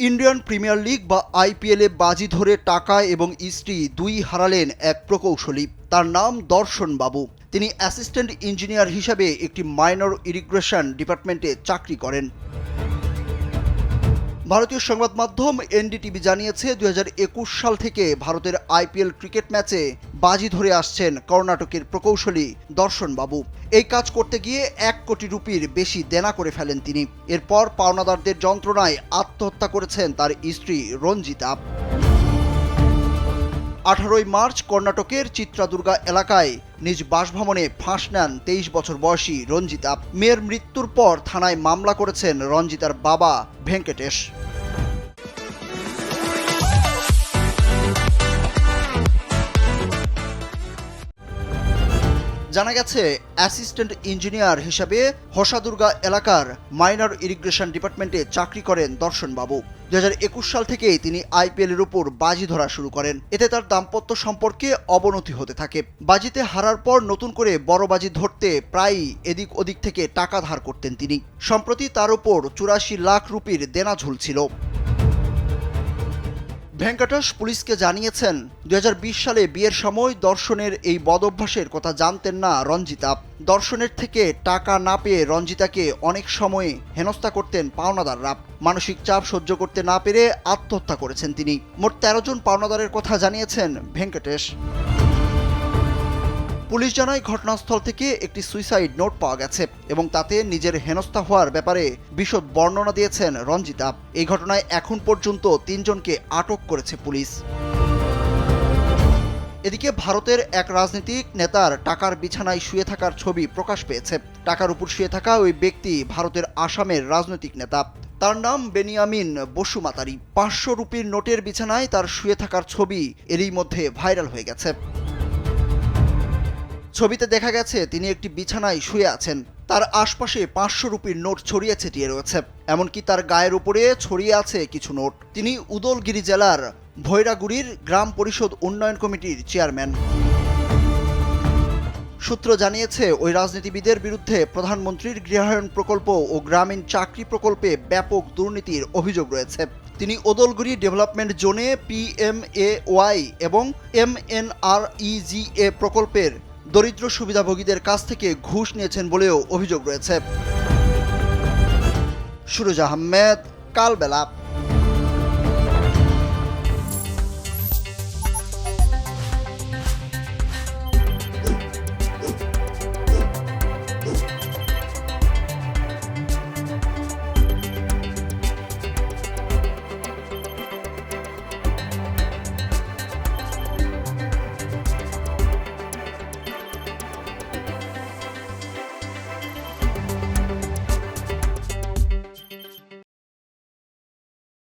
Indian premier league বা আইপিএলে বাজি ধরে টাকা এবং ইস্ত্রি দুই হারালেন এক প্রকৌশলী। তার নাম দর্শন বাবু। তিনি অ্যাসিস্ট্যান্ট ইঞ্জিনিয়ার হিসাবে একটি মাইনর ইরিগ্রেশন ডিপার্টমেন্টে চাকরি করেন। ভারতীয় সংবাদ মাধ্যম এনডিটিভি জানিয়েছে দু হাজার একুশ সাল থেকে ভারতের আইপিএল ক্রিকেট ম্যাচে বাজি ধরে আসছেন কর্ণাটকের প্রকৌশলী দর্শন বাবু এই কাজ করতে গিয়ে এক কোটি রুপির বেশি দেনা করে ফেলেন তিনি। এরপর পাওনাদারদের যন্ত্রণায় আত্মহত্যা করেছেন তার স্ত্রী রঞ্জিতা। আঠারোই মার্চ কর্ণাটকের চিত্রাদুর্গা এলাকায় নিজ বাসভবনে ফাঁস নেন তেইশ বছর বয়সী রঞ্জিতা। মেয়ের মৃত্যুর পর থানায় মামলা করেছেন রঞ্জিতার বাবা ভেঙ্কটেশ। জানা গেছে, অ্যাসিস্ট্যান্ট ইঞ্জিনিয়ার হিসাবে হসাদুর্গা এলাকার মাইনর ইরিগ্রেশন ডিপার্টমেন্টে চাকরি করেন দর্শনবাবু। দু হাজার একুশ সাল থেকেই তিনি আইপিএল এর উপর বাজি ধরা শুরু করেন। এতে তার দাম্পত্য সম্পর্কে অবনতি হতে থাকে। বাজিতে হারার পর নতুন করে বড় বাজি ধরতে প্রায়ই এদিক ওদিক থেকে টাকা ধার করতেন তিনি। সম্প্রতি তার উপর চুরাশি লাখ রুপির দেনা ঝুলছিল। ভেঙ্কটেশ পুলিশকে জানিয়েছেন দু হাজার বিশ সালে বিয়ের সময় দর্শনের এই বদভ্যাসের কথা জানতেন না রঞ্জিতা। দর্শনের থেকে টাকা না পেয়ে রঞ্জিতাকে অনেক সময়ে হেনস্থা করতেন পাওনাদাররা। মানসিক চাপ সহ্য করতে না পেরে আত্মহত্যা করেছেন তিনি। মোট তেরো জন পাওনাদারের কথা জানিয়েছেন ভেঙ্কটেশ। পুলিশ জানায় ঘটনাস্থল থেকে একটি সুইসাইড নোট পাওয়া গেছে এবং তাতে নিজের হেনস্থা হওয়ার ব্যাপারে বিশদ বর্ণনা দিয়েছেন রঞ্জিতা এই ঘটনায় এখন পর্যন্ত তিনজনকে আটক করেছে পুলিশ। এদিকে ভারতের এক রাজনীতিক নেতার টাকার বিছানায় শুয়ে থাকার ছবি প্রকাশ পেয়েছে। টাকার উপর শুয়ে থাকা ওই ব্যক্তি ভারতের আসামের রাজনৈতিক নেতা। তার নাম বেনিয়ামিন বসুমাতারি। পাঁচশো রুপির নোটের বিছানায় তার শুয়ে থাকার ছবি এরই মধ্যে ভাইরাল হয়ে গেছে। ছবিতে দেখা গেছে, তিনি একটি বিছানায় শুয়ে আছেন। তার আশপাশে পাঁচশো রুপির নোট ছড়িয়ে ছিটিয়ে রয়েছে। এমনকি তার গায়ের উপরে ছড়িয়ে আছে কিছু নোট। তিনি উদলগিরি জেলার ভৈরাগুড়ির গ্রাম পরিষদ উন্নয়ন কমিটির চেয়ারম্যান। সূত্র জানিয়েছে, ওই রাজনীতিবিদের বিরুদ্ধে প্রধানমন্ত্রীর গৃহায়ন প্রকল্প ও গ্রামীণ চাকরি প্রকল্পে ব্যাপক দুর্নীতির অভিযোগ রয়েছে। তিনি ওদলগুড়ি ডেভেলপমেন্ট জোনে পিএমএ ওয়াই এবং এমএনআরইজিএ প্রকল্পের দরিদ্র সুবিধাভোগীদের কাছ থেকে ঘুষ নিয়েছেন বলেও অভিযোগ রয়েছে। সুরজ আহমেদ কালবেলা।